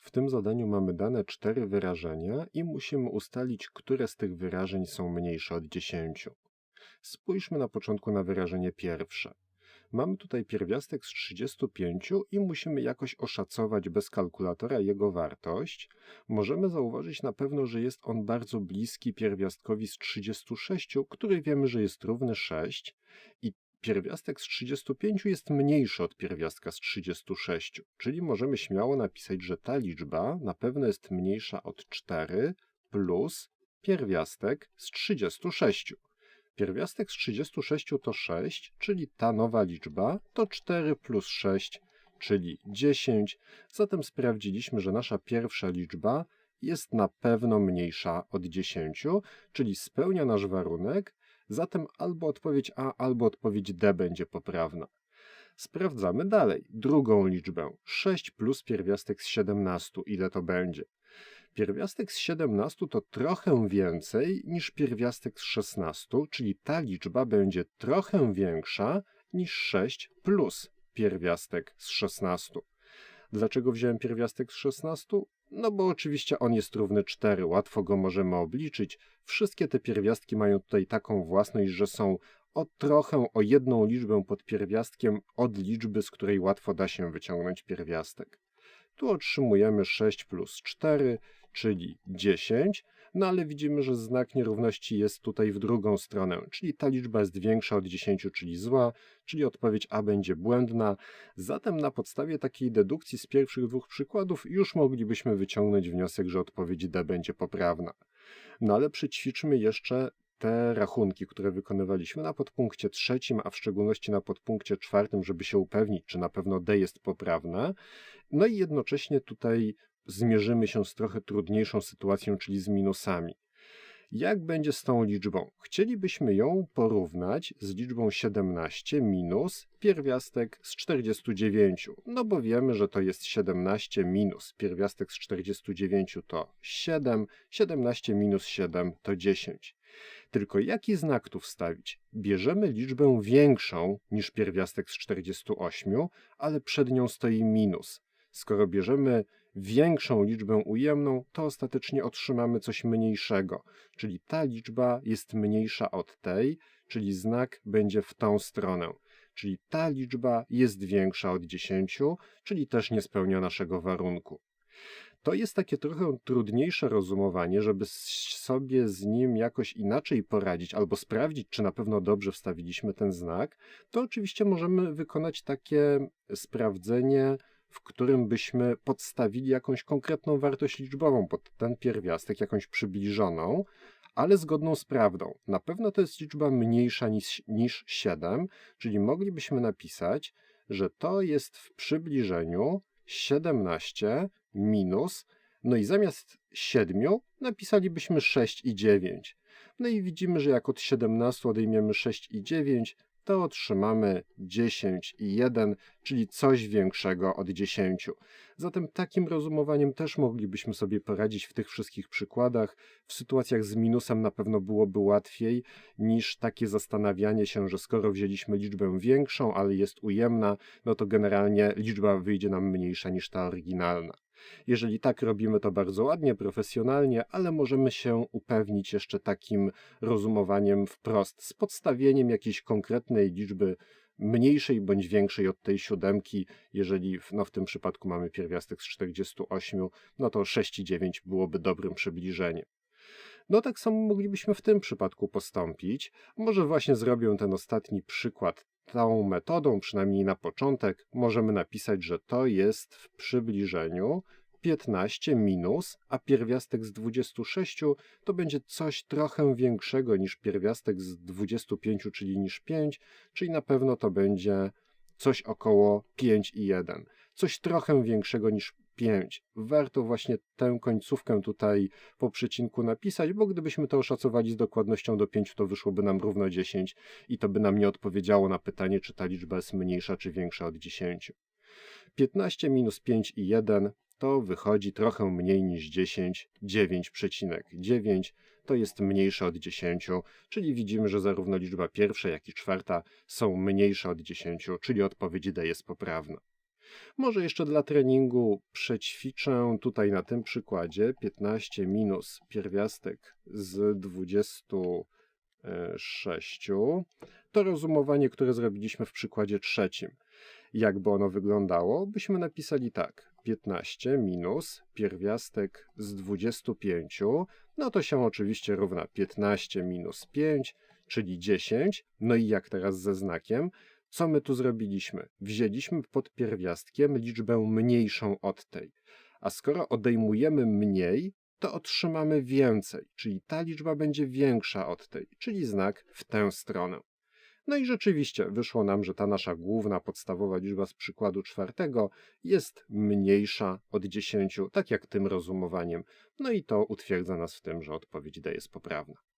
W tym zadaniu mamy dane cztery wyrażenia i musimy ustalić, które z tych wyrażeń są mniejsze od 10. Spójrzmy na początku na wyrażenie pierwsze. Mamy tutaj pierwiastek z 35 i musimy jakoś oszacować bez kalkulatora jego wartość. Możemy zauważyć na pewno, że jest on bardzo bliski pierwiastkowi z 36, który wiemy, że jest równy 6 i pierwiastek z 35 jest mniejszy od pierwiastka z 36, czyli możemy śmiało napisać, że ta liczba na pewno jest mniejsza od 4 plus pierwiastek z 36. Pierwiastek z 36 to 6, czyli ta nowa liczba to 4 plus 6, czyli 10. Zatem sprawdziliśmy, że nasza pierwsza liczba jest na pewno mniejsza od 10, czyli spełnia nasz warunek, zatem albo odpowiedź A, albo odpowiedź D będzie poprawna. Sprawdzamy dalej. Drugą liczbę. 6 plus pierwiastek z 17. Ile to będzie? Pierwiastek z 17 to trochę więcej niż pierwiastek z 16, czyli ta liczba będzie trochę większa niż 6 plus pierwiastek z 16. Dlaczego wziąłem pierwiastek z 16? No bo oczywiście on jest równy 4, łatwo go możemy obliczyć. Wszystkie te pierwiastki mają tutaj taką własność, że są o trochę, o jedną liczbę pod pierwiastkiem od liczby, z której łatwo da się wyciągnąć pierwiastek. Tu otrzymujemy 6 plus 4, czyli 10, no ale widzimy, że znak nierówności jest tutaj w drugą stronę, czyli ta liczba jest większa od 10, czyli zła, czyli odpowiedź A będzie błędna. Zatem na podstawie takiej dedukcji z pierwszych dwóch przykładów już moglibyśmy wyciągnąć wniosek, że odpowiedź D będzie poprawna. No ale przećwiczmy jeszcze te rachunki, które wykonywaliśmy na podpunkcie trzecim, a w szczególności na podpunkcie czwartym, żeby się upewnić, czy na pewno D jest poprawne. No i jednocześnie tutaj zmierzymy się z trochę trudniejszą sytuacją, czyli z minusami. Jak będzie z tą liczbą? Chcielibyśmy ją porównać z liczbą 17 minus pierwiastek z 49. No bo wiemy, że to jest 17 minus pierwiastek z 49 to 7, 17 minus 7 to 10. Tylko jaki znak tu wstawić? Bierzemy liczbę większą niż pierwiastek z 48, ale przed nią stoi minus. Skoro bierzemy większą liczbę ujemną, to ostatecznie otrzymamy coś mniejszego, czyli ta liczba jest mniejsza od tej, czyli znak będzie w tą stronę. Czyli ta liczba jest większa od 10, czyli też nie spełnia naszego warunku. To jest takie trochę trudniejsze rozumowanie, żeby sobie z nim jakoś inaczej poradzić albo sprawdzić, czy na pewno dobrze wstawiliśmy ten znak. To oczywiście możemy wykonać takie sprawdzenie w którym byśmy podstawili jakąś konkretną wartość liczbową pod ten pierwiastek, jakąś przybliżoną, ale zgodną z prawdą. Na pewno to jest liczba mniejsza niż, niż 7, czyli moglibyśmy napisać, że to jest w przybliżeniu 17 minus, no i zamiast 7 napisalibyśmy 6 i 9. No i widzimy, że jak od 17 odejmiemy 6 i 9, to otrzymamy 10 i 1, czyli coś większego od 10. Zatem takim rozumowaniem też moglibyśmy sobie poradzić w tych wszystkich przykładach. W sytuacjach z minusem na pewno byłoby łatwiej niż takie zastanawianie się, że skoro wzięliśmy liczbę większą, ale jest ujemna, no to generalnie liczba wyjdzie nam mniejsza niż ta oryginalna. Jeżeli tak robimy to bardzo ładnie, profesjonalnie, ale możemy się upewnić jeszcze takim rozumowaniem wprost, z podstawieniem jakiejś konkretnej liczby mniejszej bądź większej od tej siódemki. Jeżeli no w tym przypadku mamy pierwiastek z 48, no to 6 i 9 byłoby dobrym przybliżeniem. No tak samo moglibyśmy w tym przypadku postąpić. Może właśnie zrobię ten ostatni przykład tą metodą, przynajmniej na początek, możemy napisać, że to jest w przybliżeniu 15 minus, a pierwiastek z 26 to będzie coś trochę większego niż pierwiastek z 25, czyli niż 5, czyli na pewno to będzie coś około 5 i 1. Coś trochę większego niż 5. Warto właśnie tę końcówkę tutaj po przecinku napisać, bo gdybyśmy to oszacowali z dokładnością do 5, to wyszłoby nam równo 10 i to by nam nie odpowiedziało na pytanie, czy ta liczba jest mniejsza czy większa od 10. 15 minus 5 i 1 to wychodzi trochę mniej niż 10, 9,9 to jest mniejsze od 10, czyli widzimy, że zarówno liczba pierwsza, jak i czwarta są mniejsze od 10, czyli odpowiedź D jest poprawna. Może jeszcze dla treningu przećwiczę tutaj na tym przykładzie 15 minus pierwiastek z 26. To rozumowanie, które zrobiliśmy w przykładzie trzecim. Jakby ono wyglądało, byśmy napisali tak. 15 minus pierwiastek z 25, no to się oczywiście równa 15 minus 5, czyli 10. No i jak teraz ze znakiem? Co my tu zrobiliśmy? Wzięliśmy pod pierwiastkiem liczbę mniejszą od tej. A skoro odejmujemy mniej, to otrzymamy więcej, czyli ta liczba będzie większa od tej, czyli znak w tę stronę. No i rzeczywiście wyszło nam, że ta nasza główna podstawowa liczba z przykładu czwartego jest mniejsza od 10, tak jak tym rozumowaniem. No i to utwierdza nas w tym, że odpowiedź D jest poprawna.